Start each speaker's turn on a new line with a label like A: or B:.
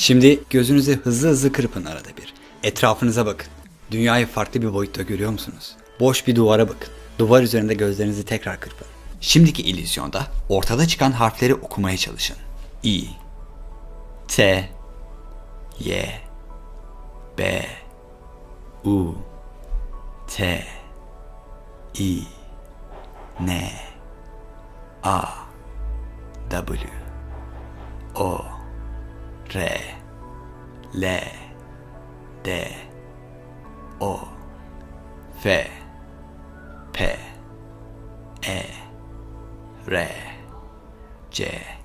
A: Şimdi gözünüzü hızlı hızlı kırpın arada bir. Etrafınıza bakın. Dünyayı farklı bir boyutta görüyor musunuz? Boş bir duvara bakın. Duvar üzerinde gözlerinizi tekrar kırpın. Şimdiki illüzyonda ortada çıkan harfleri okumaya çalışın. İ, T, Y, B, U, T, I, N, A, W, O, re, le, de, o, fe, pe, e, re, je.